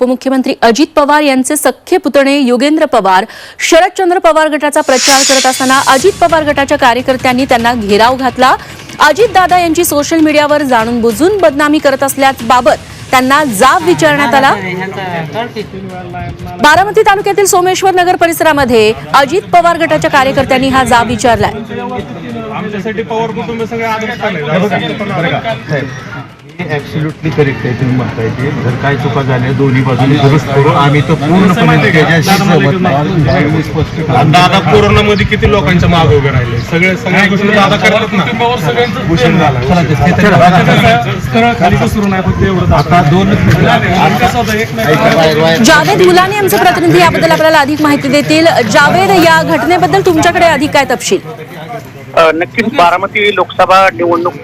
उपमुख्यमंत्री अजित पवार यांचे सख्खे पुतणे योगेंद्र पवार शरदचंद्र पवार गटाचा प्रचार करत असताना अजित पवार गटाच्या कार्यकर्त्यांनी त्यांना घेराव घातला. अजित दादा यांची सोशल मीडियावर जाणून बुजून बदनामी करत असल्याबाबत त्यांना जाब विचारण्यात आला. बारामती तालुक्यातील सोमेश्वर नगर परिसरामध्ये अजित पवार गटाच्या कार्यकर्त्यांनी हा जाब विचारलाय. ऍब्सोल्युटली करेक्ट आहे तुम्ही म्हणताय ते. जर काय चुका झाल्या दोन्ही बाजूने दुरुस्त करू आम्ही तर पूर्णपणे त्याच्याशी सहमत नाही मी स्पष्ट करतो. दादा कोरोना मध्ये किती लोकांच्या मागे उभे राहिले? सगळे सगळ्या गोष्टी दादा करतात ना. भूषण झाला. आता दोनच मिनिटं. जावेद गुलानी आमचे प्रतिनिधी याबद्दल आपल्याला अधिक माहिती देतील. जावेद या घटनेबद्दल तुमच्याकडे अधिक काय तपशील? नक्कीच बारामती लोकसभा निवडणूक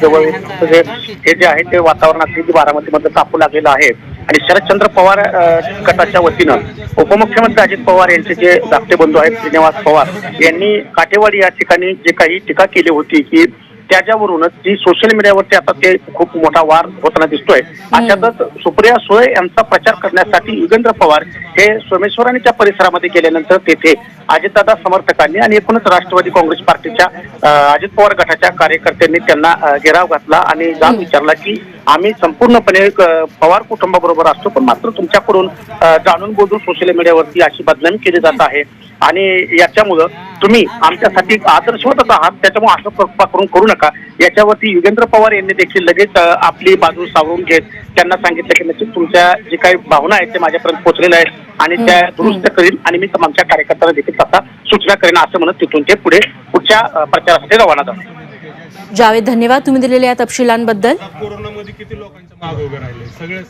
जवळ हे जे आहे ते वातावरण अगदी बारामतीमध्ये तापू लागलेलं आहे. आणि शरदचंद्र पवार गटाच्या वतीनं उपमुख्यमंत्री अजित पवार यांचे जे धाकटे बंधू आहेत श्रीनिवास पवार यांनी काठेवाडी या ठिकाणी जे काही टीका केली होती की त्याच्यावरूनच जी सोशल मीडियावरती आता ते खूप मोठा वार होताना दिसतोय. अशातच सुप्रिया सुळे यांचा प्रचार करण्यासाठी युगेंद्र पवार हे सोमेश्वर आणि त्या परिसरामध्ये गेल्यानंतर तेथे अजितदादा समर्थकांनी आणि एकूणच राष्ट्रवादी काँग्रेस पार्टीच्या अजित पवार गटाच्या कार्यकर्त्यांनी त्यांना घेराव घातला आणि जाब विचारला की आम्ही संपूर्णपणे पवार कुटुंबाबरोबर असतो पण मात्र तुमच्याकडून जाणून बोलून सोशल मीडियावरती अशी बदनामी केली जात आहे. आणि याच्यामुळं तुम्ही आमच्यासाठी आदर्शवतच आहात त्याच्यामुळे असं कृपा करून करू नका. याच्यावरती युगेंद्र पवार यांनी देखील लगेच आपली बाजू सावरून घेत त्यांना सांगितलं की नक्कीच तुमच्या जे काही भावना आहेत ते माझ्यापर्यंत पोहोचलेल्या आहेत आणि त्या दुरुस्त करीन आणि मी आमच्या कार्यकर्त्यांना देखील तसा सूचना करेन असं म्हणत तिथून ते पुढे पुढच्या प्रचारासाठी रवाना झाले. जावेद धन्यवाद. तुम्ही दिलेल्या या तपशिलांबद्दल. कोरोना मध्ये किती लोकांच्या मागे उभे राहिले? सगळे